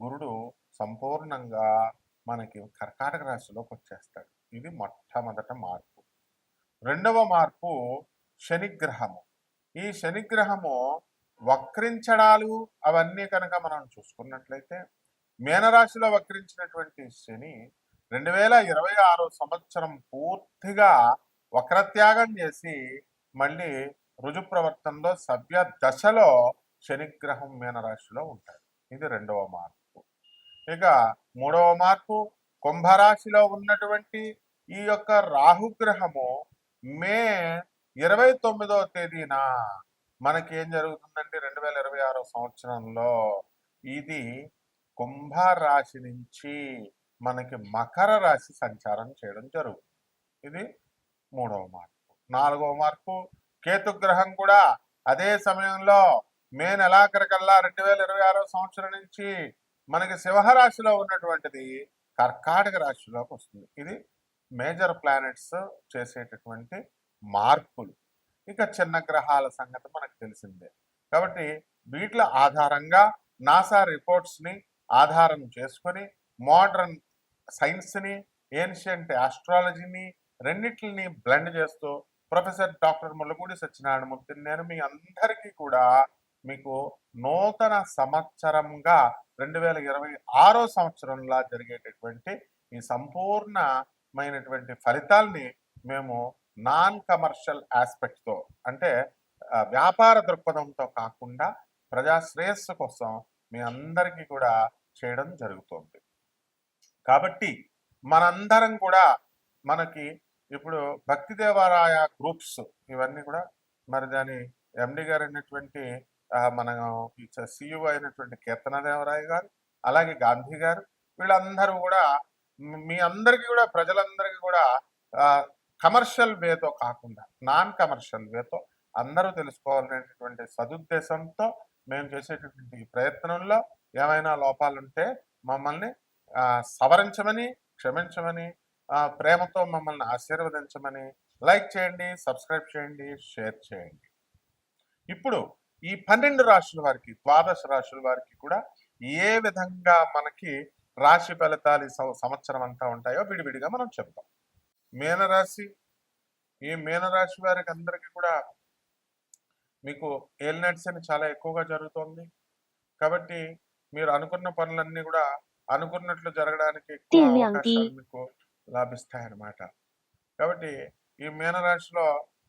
గురుడు సంపూర్ణంగా మనకి కర్కాటక రాశిలోకి వచ్చేస్తాడు. ఇది మొట్టమొదట మార్పు. రెండవ మార్పు శనిగ్రహము. ఈ శనిగ్రహము వక్రించడాలు అవన్నీ కనుక మనం చూసుకున్నట్లయితే మీనరాశిలో వక్రించినటువంటి శని రెండు వేల ఇరవై ఆరో సంవత్సరం పూర్తిగా వక్రత్యాగం చేసి మళ్ళీ రుజు ప్రవర్తనలో సవ్య దశలో శనిగ్రహం మీనరాశిలో ఉంటాడు. ఇది రెండవ మార్పు. ఇక మూడవ మార్పు కుంభరాశిలో ఉన్నటువంటి ఈ యొక్క రాహుగ్రహము మే ఇరవై తొమ్మిదవ తేదీన మనకి ఏం జరుగుతుందంటే రెండు వేల ఇరవై ఆరో సంవత్సరంలో ఇది కుంభరాశి నుంచి మనకి మకర రాశి సంచారం చేయడం జరుగుతుంది. ఇది మూడవ మార్పు. నాలుగవ మార్పు కేతుగ్రహం కూడా అదే సమయంలో మే నెలాఖరికల్లా రెండు వేల ఇరవై ఆరో సంవత్సరం నుంచి మనకి సింహరాశిలో ఉన్నటువంటిది కర్కాటక రాశిలోకి వస్తుంది. ఇది మేజర్ ప్లానెట్స్ చేసేటటువంటి మార్పులు. ఇక చిన్న గ్రహాల సంగతి మనకు తెలిసిందే. కాబట్టి వీటిల ఆధారంగా నాసా రిపోర్ట్స్ని ఆధారం చేసుకొని మోడర్న్ సైన్స్ని ఏన్షియంట్ ఆస్ట్రాలజీని రెండిట్లని బ్లెండ్ చేస్తూ ప్రొఫెసర్ డాక్టర్ ముల్లపూడి సత్యనారాయణమూర్తి నేను మీ అందరికీ కూడా మీకు నూతన సంవత్సరంగా రెండు వేల ఇరవై ఆరో సంవత్సరంలో జరిగేటటువంటి ఈ సంపూర్ణమైనటువంటి ఫలితాల్ని మేము నాన్ కమర్షియల్ ఆస్పెక్ట్తో అంటే వ్యాపార దృక్పథంతో కాకుండా ప్రజా శ్రేయస్సు కోసం మీ అందరికీ కూడా చేయడం జరుగుతుంది. కాబట్టి మనందరం కూడా మనకి ఇప్పుడు భక్తి దేవాలయ గ్రూప్స్ ఇవన్నీ కూడా మరి దాని ఎండి గారు అయినటువంటి మనం సియు అయినటువంటి కీర్తనదేవరాయ గారు అలాగే గాంధీ గారు వీళ్ళందరూ కూడా మీ అందరికీ కూడా ప్రజలందరికీ కూడా కమర్షియల్ వేతో కాకుండా నాన్ కమర్షియల్ వేతో అందరూ తెలుసుకోవాలనేటటువంటి సదుద్దేశంతో మేము చేసేటటువంటి ప్రయత్నంలో ఏమైనా లోపాలుంటే మమ్మల్ని సవరించమని క్షమించమని ప్రేమతో మమ్మల్ని ఆశీర్వదించమని లైక్ చేయండి సబ్స్క్రైబ్ చేయండి షేర్ చేయండి. ఇప్పుడు ఈ పన్నెండు రాశుల వారికి ద్వాదశ రాశుల వారికి కూడా ఏ విధంగా మనకి రాశి ఫలితాలు సంవత్సరం అంతా ఉంటాయో విడివిడిగా మనం చెప్తాం. మీనరాశి ఈ మీనరాశి వారికి అందరికీ కూడా మీకు ఏలినట్స్ అని చాలా ఎక్కువగా జరుగుతోంది. కాబట్టి మీరు అనుకున్న పనులన్నీ కూడా అనుకున్నట్లు జరగడానికి అవకాశాలు మీకు లాభిస్తాయన్నమాట. కాబట్టి ఈ మీనరాశిలో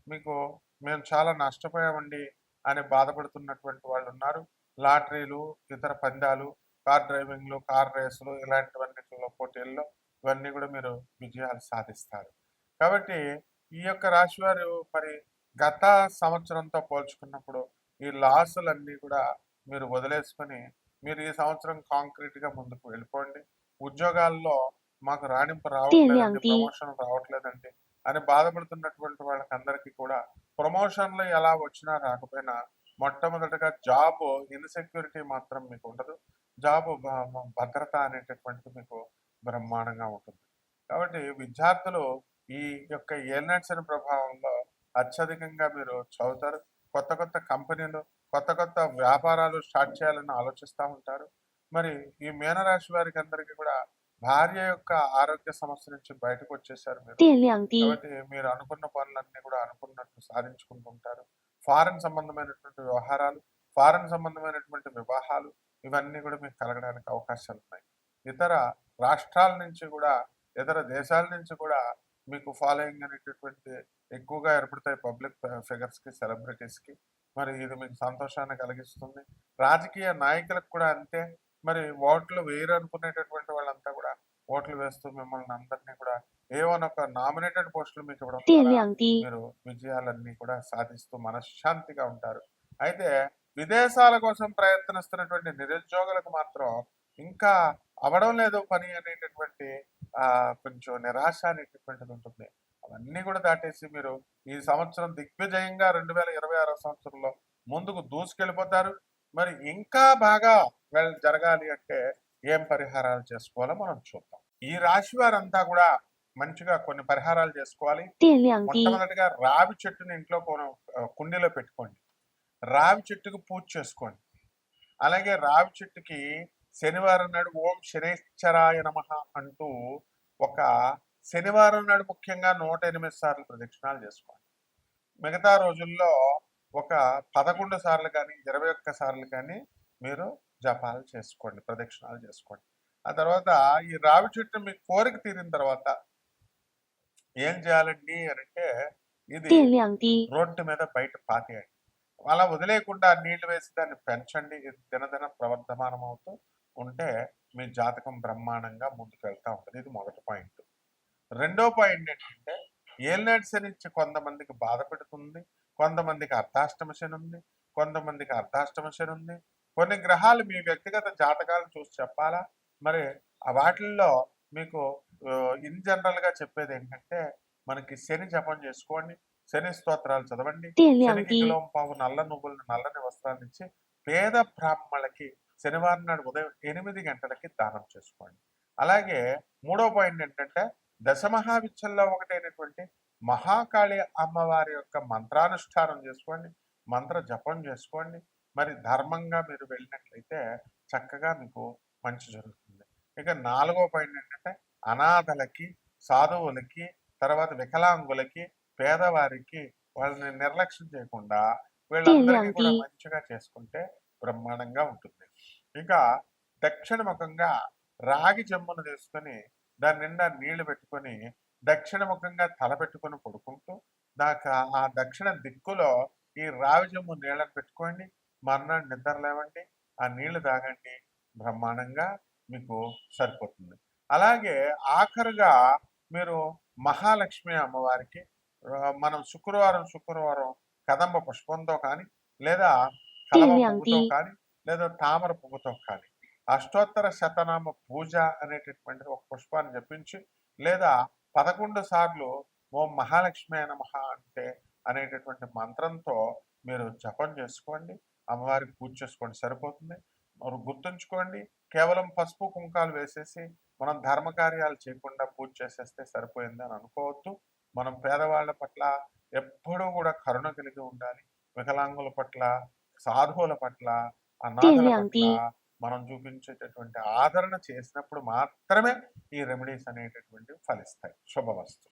మీకు మేము చాలా నష్టపోయామండి. అని బాధపడుతున్నటువంటి వాళ్ళు ఉన్నారు లాటరీలు ఇతర పందాలు కార్ డ్రైవింగ్లు కార్ రేసులు ఇలాంటివన్నిటిలో పోటీల్లో ఇవన్నీ కూడా మీరు విజయాలు సాధిస్తారు. కాబట్టి ఈ యొక్క రాశి వారు మరి గత సంవత్సరంతో పోల్చుకున్నప్పుడు ఈ లాసులన్నీ కూడా మీరు వదిలేసుకొని మీరు ఈ సంవత్సరం కాంక్రీట్గా ముందుకు వెళ్ళిపోండి. ఉద్యోగాల్లో మాకు రాణింపు రావట్లేదండి. ప్రమోషన్ రావట్లేదండి అని బాధపడుతున్నటువంటి వాళ్ళకి అందరికీ కూడా ప్రమోషన్లు ఎలా వచ్చినా రాకపోయినా మొట్టమొదటిగా జాబ్ ఇన్సెక్యూరిటీ మాత్రం మీకు ఉండదు. జాబ్ భద్రత అనేటటువంటిది మీకు బ్రహ్మాండంగా ఉంటుంది. కాబట్టి విద్యార్థులు ఈ యొక్క ఏలినట్స్ ప్రభావంలో అత్యధికంగా మీరు చదువుతారు. కొత్త కొత్త కంపెనీలు కొత్త కొత్త వ్యాపారాలు స్టార్ట్ చేయాలని ఆలోచిస్తూ ఉంటారు. మరి ఈ మీనరాశి వారికి అందరికీ కూడా భార్య యొక్క ఆరోగ్య సమస్య నుంచి బయటకు వచ్చేసారు మీరు 电量低， కాబట్టి మీరు అనుకున్న పనులన్నీ కూడా అనుకున్నట్టు సాధించుకుంటుంటారు ఫారెన్ సంబంధమైనటువంటి వ్యవహారాలు ఫారెన్ సంబంధమైనటువంటి వివాహాలు ఇవన్నీ కూడా మీకు కలగడానికి అవకాశాలు ఉన్నాయి ఇతర రాష్ట్రాల నుంచి కూడా ఇతర దేశాల నుంచి కూడా మీకు ఫాలోయింగ్ అనేటటువంటి ఎక్కువగా ఏర్పడతాయి పబ్లిక్ ఫిగర్స్కి సెలబ్రిటీస్కి మరి ఇది మీకు సంతోషాన్ని కలిగిస్తుంది రాజకీయ నాయకులకు కూడా అంతే మరి ఓట్లు వేయరు అనుకునేటటువంటి వాళ్ళంతా కూడా ఓట్లు వేస్తూ మిమ్మల్ని అందరినీ కూడా ఏవనొక నామినేటెడ్ పోస్టులు మీకు ఇవ్వడం మీరు విజయాలన్నీ కూడా సాధిస్తూ మనశ్శాంతిగా ఉంటారు. అయితే విదేశాల కోసం ప్రయత్నిస్తున్నటువంటి నిరుద్యోగులకు మాత్రం ఇంకా అవడం లేదు పని అనేటటువంటి ఆ కొంచెం నిరాశ అనేటటువంటిది ఉంటుంది. అవన్నీ కూడా దాటేసి మీరు ఈ సంవత్సరం దిగ్విజయంగా రెండు వేల ఇరవై ఆరో సంవత్సరంలో ముందుకు దూసుకెళ్ళిపోతారు. మరి ఇంకా బాగా వెల్ జరగాలి అంటే ఏం పరిహారాలు చేసుకోవాలో మనం చూద్దాం. ఈ రాశి వారంతా కూడా మంచిగా కొన్ని పరిహారాలు చేసుకోవాలి. మొట్టమొదటిగా రావి చెట్టుని ఇంట్లో కుండీలో పెట్టుకోండి. రావి చెట్టుకు పూజ చేసుకోండి. అలాగే రావి చెట్టుకి శనివారం నాడు ఓం శనేశ్వరాయ నమ అంటూ ఒక శనివారం నాడు ముఖ్యంగా నూట ఎనిమిది సార్లు ప్రదక్షిణాలు చేసుకోండి. మిగతా రోజుల్లో ఒక పదకొండు సార్లు కానీ ఇరవై ఒక్క సార్లు కానీ మీరు జపాలు చేసుకోండి ప్రదక్షిణాలు చేసుకోండి. ఆ తర్వాత ఈ రావి చెట్టు మీ కోరిక తీరిన తర్వాత ఏం చేయాలండి అని అంటే ఇది రోడ్డు మీద బయట పాతేయండి. అలా వదిలేయకుండా నీళ్ళు వేసి దాన్ని పెంచండి. దినదిన ప్రవర్ధమానం అవుతూ ఉంటే మీ జాతకం బ్రహ్మాండంగా ముందుకు వెళ్తా ఉంటుంది. ఇది మొదటి పాయింట్. రెండో పాయింట్ ఏంటంటే ఏలినాటి శని కొంతమందికి బాధ పెడుతుంది కొంతమందికి అర్ధాష్టమ శని ఉంది కొంతమందికి అర్ధాష్టమ శని ఉంది కొన్ని గ్రహాలు మీ వ్యక్తిగత జాతకాలను చూసి చెప్పాలా? మరి వాటిల్లో మీకు ఇన్ జనరల్గా చెప్పేది ఏంటంటే మనకి శని జపం చేసుకోండి శని స్తోత్రాలు చదవండి శనికి పావు నల్ల నువ్వులను నల్లని వస్త్రాలు ఇచ్చి పేద బ్రాహ్మణులకి శనివారం నాడు ఉదయం ఎనిమిది గంటలకి దానం చేసుకోండి. అలాగే మూడో పాయింట్ ఏంటంటే దశమహావిద్యల్లో ఒకటైనటువంటి మహాకాళి అమ్మవారి యొక్క మంత్రానుష్ఠానం చేసుకోండి మంత్ర జపం చేసుకోండి మరి ధర్మంగా మీరు వెళ్ళినట్లయితే చక్కగా మీకు మంచి జరుగుతుంది. ఇక నాలుగో పాయింట్ ఏంటంటే అనాథలకి సాధువులకి తర్వాత వికలాంగులకి పేదవారికి వాళ్ళని నిర్లక్ష్యం చేయకుండా వీళ్ళందరికీ కూడా. మంచిగా చేసుకుంటే బ్రహ్మాండంగా ఉంటుంది. ఇక దక్షిణ ముఖంగా రాగి చెంబును తీసుకొని దాని నిండా నీళ్ళు పెట్టుకొని దక్షిణ ముఖంగా తల పెట్టుకొని పడుకుంటూ దాకా ఆ దక్షిణ దిక్కులో ఈ రావి చెంబు నీళ్ళని పెట్టుకోండి. మర్నాడు నిద్ర లేవండి ఆ నీళ్ళు తాగండి బ్రహ్మాండంగా మీకు సరిపోతుంది అలాగే ఆఖరుగా మీరు మహాలక్ష్మి అమ్మవారికి మనం శుక్రవారం శుక్రవారం కదంబ పుష్పంతో కానీ లేదా కలవ. పువ్వుతో కానీ లేదా తామర పువ్వుతో కానీ అష్టోత్తర శతనామ పూజ అనేటటువంటి ఒక పుష్పాన్ని జపించి లేదా పదకొండు సార్లు ఓం మహాలక్ష్మి నమః అంటే అనేటటువంటి మంత్రంతో మీరు జపం చేసుకోండి అమ్మవారికి పూజ చేసుకోండి. సరిపోతుంది. మరి గుర్తుంచుకోండి కేవలం పసుపు కుంకాలు వేసేసి మనం ధర్మ కార్యాలు చేయకుండా పూజ చేసేస్తే సరిపోయింది అని అనుకోవద్దు. మనం పేదవాళ్ళ పట్ల ఎప్పుడూ కూడా కరుణ కలిగి ఉండాలి. వికలాంగుల పట్ల సాధువుల పట్ల అనాథల. పట్ల మనం చూపించేటటువంటి ఆదరణ చేసినప్పుడు మాత్రమే ఈ రెమెడీస్ అనేటటువంటివి ఫలిస్తాయి. శుభవస్తు.